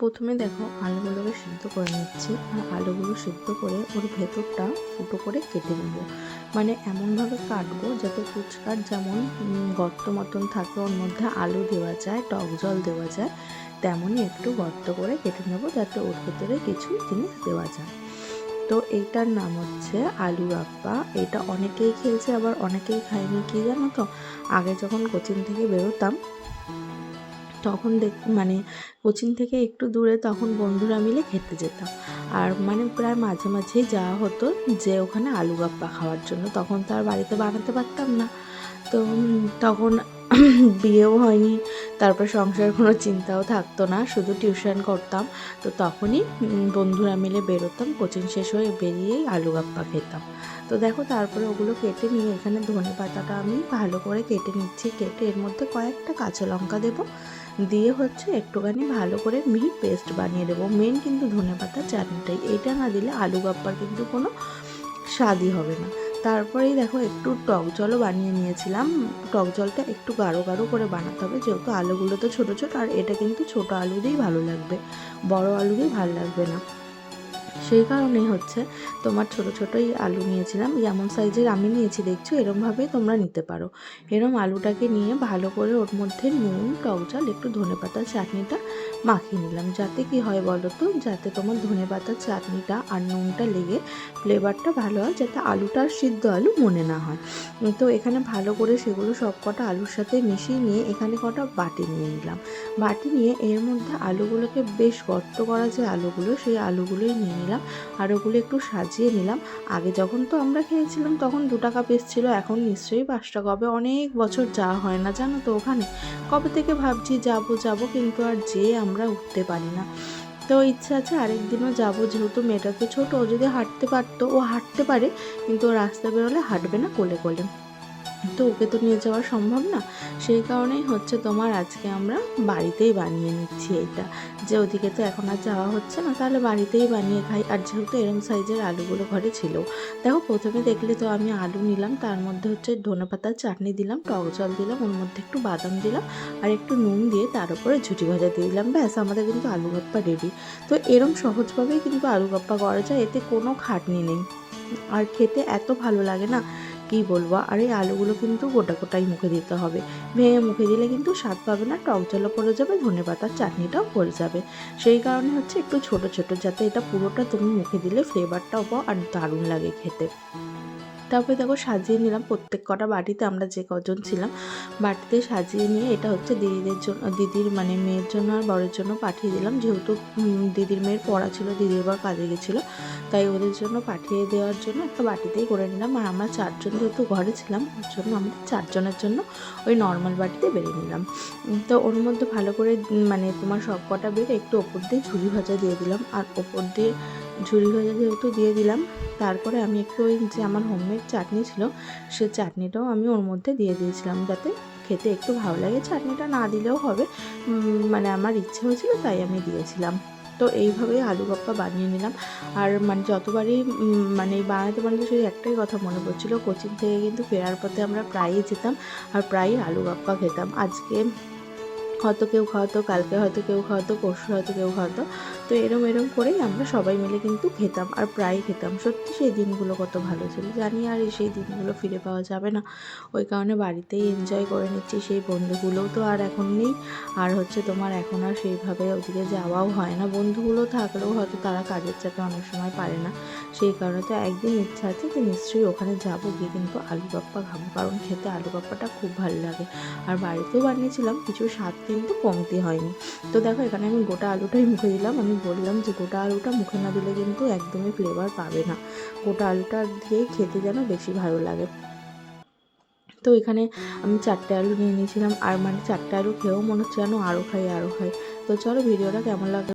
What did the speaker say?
প্রথমে দেখো আলুগুলোকে সিদ্ধ করে নিচ্ছি আর আলুগুলো সিদ্ধ করে ওর ভেতরটা ফুটো করে কেটে নেব। মানে এমনভাবে কাটবো যাতে ফুচকার যেমন গর্ত মতন থাকে ওর মধ্যে আলু দেওয়া যায়, টক জল দেওয়া যায়, তেমনই একটু গর্ত করে কেটে নেব যাতে ওর ভেতরে কিছু জিনিস দেওয়া যায়। তো এইটার নাম হচ্ছে আলু আপ্পা। এটা অনেকেই খেয়েছে, আবার অনেকেই খায়নি, কি জানো তো? আগে যখন কোচিং থেকে বেরোতাম তখন দেখ মানে কোচিং থেকে একটু দূরে তখন বন্ধুরা মিলে খেতে যেতাম। আর মানে প্রায় মাঝে মাঝেই যাওয়া হতো যে ওখানে আলু গাপ্পা খাওয়ার জন্য। তখন তো আর বাড়িতে বানাতে পারতাম না। তো তখন বিয়েও হয়নি, তারপর সংসারের কোনো চিন্তাও থাকতো না, শুধু টিউশন করতাম। তো তখনই বন্ধুরা মিলে বেরোতাম কোচিং শেষ হয়ে বেরিয়েই আলু গাপ্পা খেতাম। তো দেখো তারপরে ওগুলো কেটে নিয়ে এখানে ধনে পাতাটা আমি ভালো করে কেটে নিচ্ছি, কেটে এর মধ্যে কয়েকটা কাঁচা লঙ্কা দেবো। দিয়ে হচ্ছে একটুখানি ভালো করে মিহি পেস্ট বানিয়ে দেবো। মেন কিন্তু ধনে পাতা, চাটনিটাই। এটা না দিলে আলু গাপ্পার কিন্তু কোনো স্বাদই হবে না। তারপরেই দেখো একটু টক জলও বানিয়ে নিয়েছিলাম। টক জলটা একটু গাঢ় গাঢ় করে বানাতে হবে, যেহেতু আলুগুলো তো ছোটো ছোটো, আর এটা কিন্তু ছোটো আলু দিয়েই ভালো লাগবে। বড় আলু দিয়েই ভালো লাগবে না। সেই কারণেই হচ্ছে তোমার ছোট ছোটোই আলু নিয়েছিলাম। যেমন সাইজের আমি নিয়েছি, দেখছ? এরমভাবে তোমরা নিতে পারো। এরম আলুটাকে নিয়ে ভালো করে ওর মধ্যে নুন, টক জল, একটু ধনে পাতার চাটনিটা মাখিয়ে নিলাম। যাতে কি হয় বলো তো? যাতে তোমার ধনে পাতার চাটনিটা আর নুনটা লেগে ফ্লেভারটা ভালো হয়, যাতে আলুটা সিদ্ধ আলু মনে না হয়। তো এখানে ভালো করে সেগুলো সব কটা আলুর সাথে মিশিয়ে নিয়ে এখানে কটা বাটি নিয়ে নিলাম। বাটি নিয়ে এর মধ্যে আলুগুলোকে বেশ গর্ত করা যে আলুগুলো, সেই আলুগুলোই নিয়ে নিলাম আর ওগুলো একটু সাজিয়ে নিলাম। আগে যখন তো আমরা খেয়েছিলাম তখন দু টাকা পিস ছিল, এখন নিশ্চয়ই পাঁচ টাকা। হবে অনেক বছর যাওয়া হয় না, জানো তো ওখানে। কবে থেকে ভাবছি যাব যাব কিন্তু আর যেয়ে আমরা উঠতে পারি না। তো ইচ্ছা আছে আরেকদিনও যাব, যেহেতু মেয়েটা তো ছোটো যদি হাঁটতে পারতো, ও হাঁটতে পারে, কিন্তু ও রাস্তা বেরোলে হাঁটবে না কোলে কোলে। তো ওকে তো নিয়ে যাওয়া সম্ভব না। সেই কারণেই হচ্ছে তোমার আজকে আমরা বাড়িতেই বানিয়ে নিচ্ছি এটা। যে ওদিকে তো এখন আর যাওয়া হচ্ছে না, তাহলে বাড়িতেই বানিয়ে খাই। আর যেহেতু এরম সাইজের আলুগুলো ঘরে ছিল, দেখো প্রথমে দেখলে তো আমি আলু নিলাম, তার মধ্যে হচ্ছে ধনে পাতার চাটনি দিলাম, টক জল দিলাম, ওর মধ্যে একটু বাদাম দিলাম, আর একটু নুন দিয়ে তার উপরে ঝুটি ভাজা দিয়ে দিলাম। ব্যাস, আমাদের কিন্তু আলু গাপ্পা রেডি তো এরম সহজভাবেই কিন্তু আলু গাপ্পা করা যায়, এতে কোনো খাটনি নেই। আর খেতে এত ভালো লাগে না কি বলব? আর এই আলুগুলো কিন্তু গোটা গোটাই মুখে দিতে হবে। ভেঙে মুখে দিলে কিন্তু স্বাদ পাবে না, টক জলও পড়ে যাবে, ধনে পাতার চাটনিটাও পড়ে যাবে। সেই কারণে হচ্ছে একটু ছোট ছোট, যাতে এটা পুরোটা তুমি মুখে দিলে ফ্লেভারটাও পাও আর দারুণ লাগে খেতে। তারপরে দেখো সাজিয়ে নিলাম। প্রত্যেক কটা বাটিতে আমরা যে কজন ছিলাম, বাটিতে সাজিয়ে নিয়ে এটা হচ্ছে দিদিদের জন্য, দিদির মানে মেয়ের জন্য আর বরের জন্য পাঠিয়ে দিলাম। যেহেতু দিদির মেয়ের পড়া ছিল, দিদির বার কাজে গেছিল, তাই ওদের জন্য পাঠিয়ে দেওয়ার জন্য একটা বাটিতেই করে নিলাম। আর আমরা চারজন যেহেতু ঘরে ছিলাম, ওর জন্য আমরা চারজনের জন্য ওই নর্মাল বাটিতে বেড়ে নিলাম। তো ওর মধ্যে ভালো করে মানে তোমার সব কটা বেড়ে একটু ওপর দিয়ে ঝুড়ি ভাজা দিয়ে দিলাম। আর ওপর দিয়ে ঝুড়ি ভাজা যেহেতু দিয়ে দিলাম তারপরে আমি একটু ওই যে আমার হোমমেড চাটনি ছিল, সে চাটনিটাও আমি ওর মধ্যে দিয়ে দিয়েছিলাম যাতে খেতে একটু ভালো লাগে। চাটনিটা না দিলেও হবে। মানে আমার ইচ্ছে হয়েছিল তাই আমি দিয়েছিলাম। তো এইভাবেই আলু গাপ্পা বানিয়ে নিলাম। আর মানে যতবারই মানে বানাতে বানাতে শুধু একটাই কথা মনে পড়ছিল, কোচিং থেকে কিন্তু ফেরার পথে আমরা প্রায়ই যেতাম আর প্রায়ই আলু গাপ্পা খেতাম। আজকে হয়তো কেউ খাওয়াতো কালকে হয়তো কেউ খাওয়াতো পরশু হয়তো কেউ খাওয়াতো তো এরম এরম করেই আমরা সবাই মিলে কিন্তু খেতাম আর প্রায় খেতাম। সত্যি সেই দিনগুলো কত ভালো ছিল। জানি আর সেই দিনগুলো ফিরে পাওয়া যাবে না। ওই কারণে বাড়িতেই এনজয় করে নিচ্ছি সেই বন্ধুগুলোও তো আর এখন নেই। আর হচ্ছে তোমার এখন আর সেইভাবে ওদিকে যাওয়াও হয় না। বন্ধুগুলো থাকলেও হয়তো তারা কাজের চাপে অনেক সময় পারে না। সেই কারণে তো একদিন ইচ্ছা আছে যে নিশ্চয়ই ওখানে যাব গিয়ে কিন্তু আলু গাপ্পা খাব। কারণ খেতে আলু গাপ্পাটা খুব ভালো লাগে। আর বাড়িতেও বানিয়েছিলাম কিছু স্বাদ কিন্তু কমতি হয়নি। তো দেখো, এখানে আমি গোটা আলুটাই মুখে দিলাম। আমি বললাম যে গোটা আলুটা মুখে না দিলে কিন্তু একদমই ফ্লেভার পাবে না। গোটা আলুটা দিয়ে খেতে যেন বেশি ভালো লাগে। তো এখানে আমি চারটে আলু নিয়ে নিয়েছিলাম। আর মানে চারটে আলু খেয়েও মনে হচ্ছে যেন আরও খাই আরও খাই। তো চলো ভিডিওটা কেমন লাগল